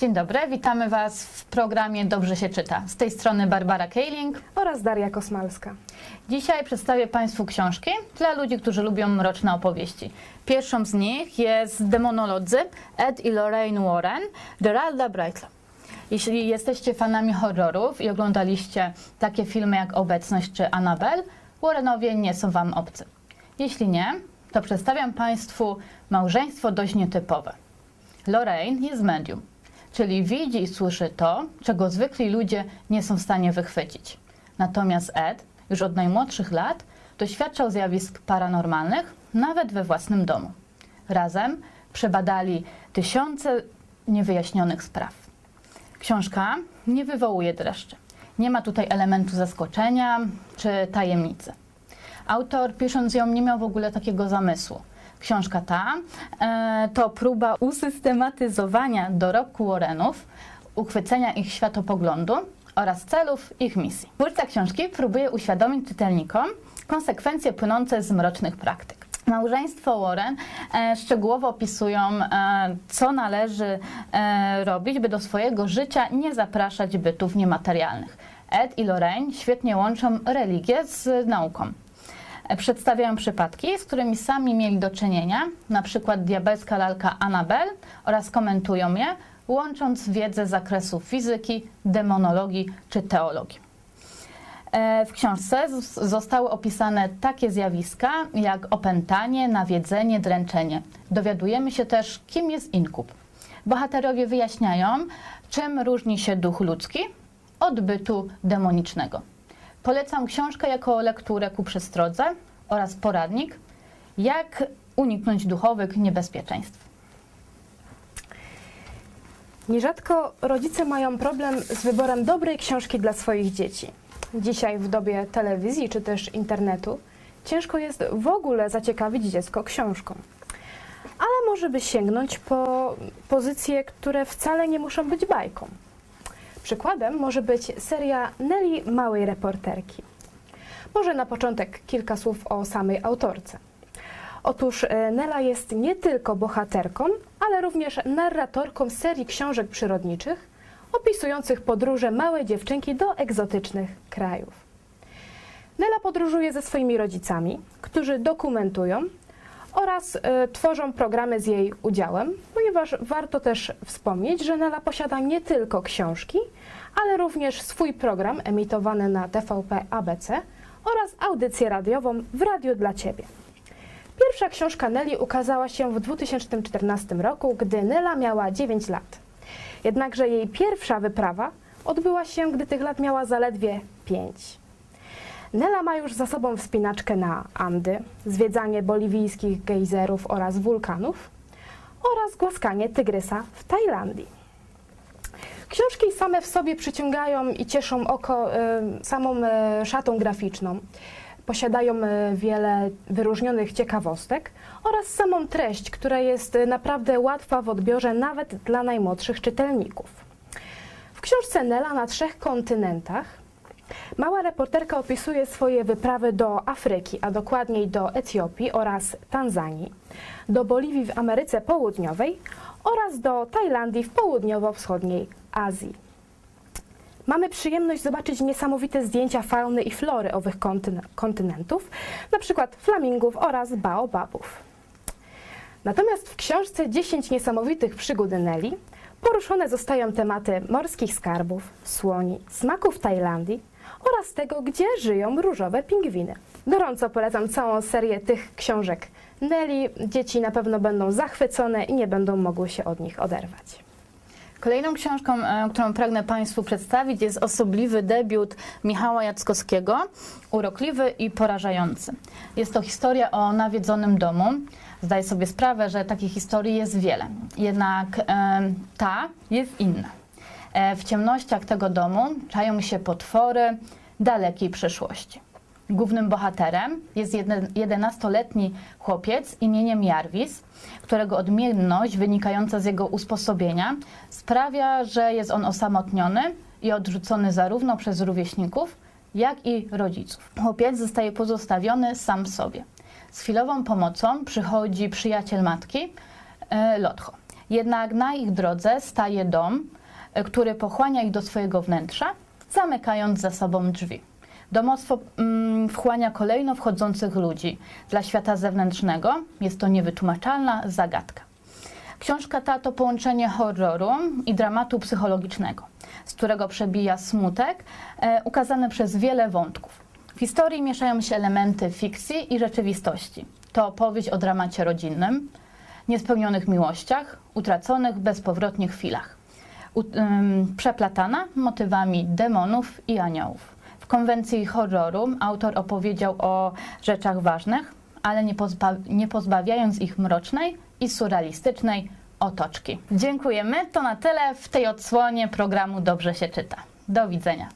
Dzień dobry, witamy Was w programie Dobrze się czyta. Z tej strony Barbara Keiling. oraz Daria Kosmalska. Dzisiaj przedstawię Państwu książki dla ludzi, którzy lubią mroczne opowieści. Pierwszą z nich jest Demonolodzy Ed i Lorraine Warren, Geralda Brightla. Jeśli jesteście fanami horrorów i oglądaliście takie filmy jak Obecność czy Annabelle, Warrenowie nie są Wam obcy. Jeśli nie, to przedstawiam Państwu małżeństwo dość nietypowe. Lorraine jest medium, czyli widzi i słyszy to, czego zwykli ludzie nie są w stanie wychwycić. Natomiast Ed już od najmłodszych lat doświadczał zjawisk paranormalnych nawet we własnym domu. Razem przebadali tysiące niewyjaśnionych spraw. Książka nie wywołuje dreszczy. Nie ma tutaj elementu zaskoczenia czy tajemnicy. Autor, pisząc ją, nie miał w ogóle takiego zamysłu. Książka ta e, to próba usystematyzowania dorobku Warrenów, uchwycenia ich światopoglądu oraz celów ich misji. Twórca książki próbuje uświadomić czytelnikom konsekwencje płynące z mrocznych praktyk. Małżeństwo Warren e, szczegółowo opisują, e, co należy robić, by do swojego życia nie zapraszać bytów niematerialnych. Ed i Lorraine świetnie łączą religię z nauką. Przedstawiają przypadki, z którymi sami mieli do czynienia, na przykład diabelska lalka Annabelle oraz komentują je, łącząc wiedzę z zakresu fizyki, demonologii czy teologii. E, W książce zostały opisane takie zjawiska jak opętanie, nawiedzenie, dręczenie. Dowiadujemy się też, kim jest inkub. Bohaterowie wyjaśniają, czym różni się duch ludzki od bytu demonicznego. Polecam książkę jako lekturę ku przestrodze oraz poradnik, jak uniknąć duchowych niebezpieczeństw. Nierzadko rodzice mają problem z wyborem dobrej książki dla swoich dzieci. Dzisiaj w dobie telewizji czy też internetu ciężko jest w ogóle zaciekawić dziecko książką. Ale może by sięgnąć po pozycje, które wcale nie muszą być bajką. Przykładem może być seria Nelly Małej Reporterki. Może na początek kilka słów o samej autorce. Otóż e, Nela jest nie tylko bohaterką, ale również narratorką serii książek przyrodniczych opisujących podróże małej dziewczynki do egzotycznych krajów. Nela podróżuje ze swoimi rodzicami, którzy dokumentują oraz e, tworzą programy z jej udziałem, ponieważ warto też wspomnieć, że Nela posiada nie tylko książki, ale również swój program emitowany na TVP ABC oraz audycję radiową w Radiu dla Ciebie. Pierwsza książka Nelly ukazała się w 2014 roku, gdy Nela miała 9 lat. Jednakże jej pierwsza wyprawa odbyła się, gdy tych lat miała zaledwie 5. Nela ma już za sobą wspinaczkę na Andy, zwiedzanie boliwijskich gejzerów oraz wulkanów oraz głaskanie tygrysa w Tajlandii. Książki same w sobie przyciągają i cieszą oko e, samą e, szatą graficzną. Posiadają e, wiele wyróżnionych ciekawostek oraz samą treść, która jest naprawdę łatwa w odbiorze nawet dla najmłodszych czytelników. W książce Nela na trzech kontynentach mała reporterka opisuje swoje wyprawy do Afryki, a dokładniej do Etiopii oraz Tanzanii, do Boliwii w Ameryce Południowej oraz do Tajlandii w południowo-wschodniej Azji. Mamy przyjemność zobaczyć niesamowite zdjęcia fauny i flory owych kontyne- kontynentów, przykład flamingów oraz baobabów. Natomiast w książce 10 niesamowitych przygód Nelly poruszone zostają tematy morskich skarbów, słoni, smaków Tajlandii oraz tego, gdzie żyją różowe pingwiny. Gorąco polecam całą serię tych książek Nelly. Dzieci na pewno będą zachwycone i nie będą mogły się od nich oderwać. Kolejną książką, e, którą pragnę Państwu przedstawić, jest osobliwy debiut Michała Jackowskiego, Urokliwy i porażający. Jest to historia o nawiedzonym domu. Zdaję sobie sprawę, że takich historii jest wiele, jednak ta jest inna. E, w ciemnościach tego domu czają się potwory dalekiej przyszłości. Głównym bohaterem jest jeden- 11-letni chłopiec imieniem Jarvis, którego odmienność wynikająca z jego usposobienia sprawia, że jest on osamotniony i odrzucony zarówno przez rówieśników, jak i rodziców. Chłopiec zostaje pozostawiony sam sobie. Z chwilową pomocą przychodzi przyjaciel matki, e, Lotho. Jednak na ich drodze staje dom, który pochłania ich do swojego wnętrza, zamykając za sobą drzwi. Domostwo mm, wchłania kolejno wchodzących ludzi. Dla świata zewnętrznego jest to niewytłumaczalna zagadka. Książka ta to połączenie horroru i dramatu psychologicznego, z którego przebija smutek, e, ukazany przez wiele wątków. W historii mieszają się elementy fikcji i rzeczywistości. To opowieść o dramacie rodzinnym, niespełnionych miłościach, utraconych bezpowrotnie chwilach. Przeplatana motywami demonów i aniołów. W konwencji horroru autor opowiedział o rzeczach ważnych, ale nie, pozba- nie pozbawiając ich mrocznej i surrealistycznej otoczki. Dziękujemy. To na tyle w tej odsłonie programu Dobrze się czyta. Do widzenia.